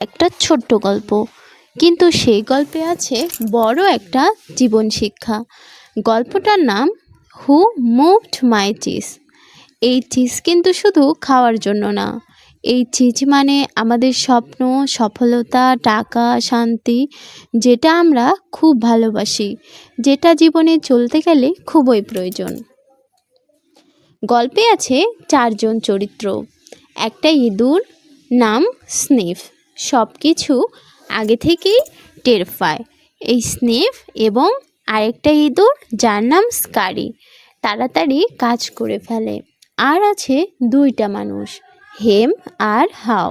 একটা ছোট্ট গল্প। কিন্তু সেই গল্পে আছে বড় একটা জীবন শিক্ষা। গল্পটার নাম হু মুভড মাই চিজ এই চিজ কিন্তু শুধু খাওয়ার জন্য না। এই চিজ মানে আমাদের স্বপ্ন, সফলতা, টাকা, শান্তি, যেটা আমরা খুব ভালোবাসি, যেটা জীবনে চলতে গেলে খুবই প্রয়োজন। গল্পে আছে চারজন চরিত্র। একটা ইঁদুর, নাম স্নিফ। সব কিছু আগে থেকেই টের পায় এই স্নিফ এবং আরেকটা ইঁদুর, যার নাম স্কারি, তাড়াতাড়ি কাজ করে ফেলে। আর আছে দুইটা মানুষ, হেম আর হাও।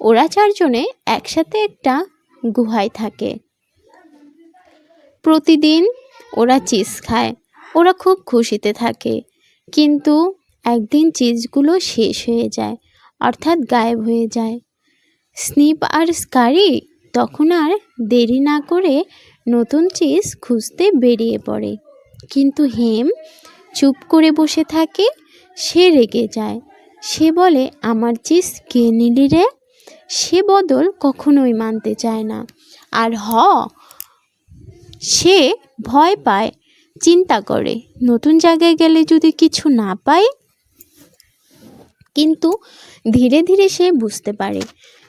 ওরা চারজনে একসাথে একটা গুহায় থাকে। প্রতিদিন ওরা চিজ খায়, ওরা খুব খুশিতে থাকে। কিন্তু একদিন চিজগুলো শেষ হয়ে যায়, অর্থাৎ গায়েব হয়ে যায়। স্নিপ আর স্কারি তখন আর দেরি না করে নতুন চিজ খুঁজতে বেরিয়ে পড়ে। কিন্তু হেম চুপ করে বসে থাকে, সে রেগে যায়। সে বলে, আমার চিজ কে নিলি রে? সে বদল কখনোই মানতে চায় না। আর হ, সে ভয় পায়, চিন্তা করে, নতুন জায়গায় গেলে যদি কিছু না পায় কিন্তু ধীরে ধীরে সে বুঝতে পারে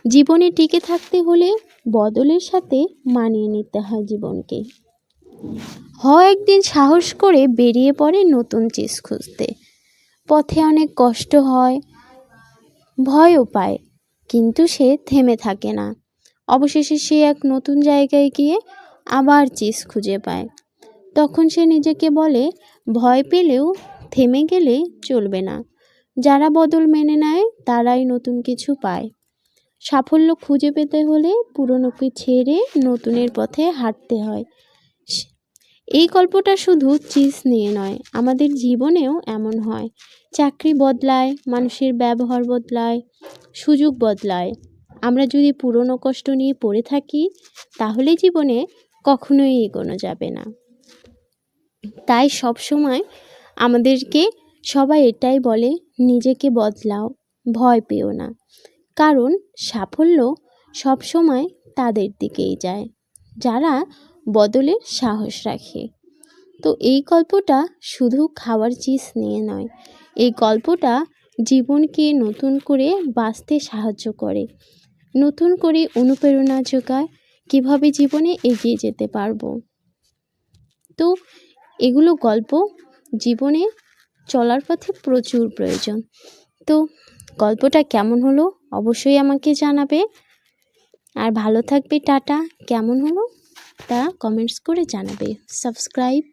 জীবনে টিকে থাকতে হলে বদলের সাথে মানিয়ে নিতে হয় জীবনকে। হ একদিন সাহস করে বেরিয়ে পড়ে নতুন চিজ খুঁজতে। পথে অনেক কষ্ট হয়, ভয়ও পায়, কিন্তু সে থেমে থাকে না। অবশেষে সে এক নতুন জায়গায় গিয়ে আবার চিজ খুঁজে পায়। তখন সে নিজেকে বলে, ভয় পেলেও থেমে গেলে চলবে না। যারা বদল মেনে নেয়, তারাই নতুন কিছু পায়। সাফল্য খুঁজে পেতে হলে পুরনোকে ছেড়ে নতুনের পথে হাঁটতে হয়। এই গল্পটা শুধু চিজ নিয়ে নয়, আমাদের জীবনেও এমন হয়। চাকরি বদলায়, মানুষের ব্যবহার বদলায়, সুযোগ বদলায়। আমরা যদি পুরনো কষ্ট নিয়ে পড়ে থাকি, তাহলে জীবনে কখনোই এগোনো যাবে না। তাই সব সময় আমাদেরকে সবাই এটাই বলে, নিজেকে বদলাও, ভয় পেও না। কারণ সাফল্য সব সময় তাদের দিকেই যায়, যারা বদলের সাহস রাখে। তো এই গল্পটা শুধু খাওয়ার চিজ নিয়ে নয়, এই গল্পটা জীবনকে নতুন করে বাঁচতে সাহায্য করে, নতুন করে অনুপ্রেরণা যোগায় কীভাবে জীবনে এগিয়ে যেতে পারব। তো এগুলো গল্প জীবনে চলার পথে প্রচুর প্রয়োজন। তো গল্পটা কেমন হলো? অবশ্যই আমাকে জানাবে। আর ভালো থাকবে টাটা। কেমন হলো? তা কমেন্টস করে জানাবে। সাবস্ক্রাইব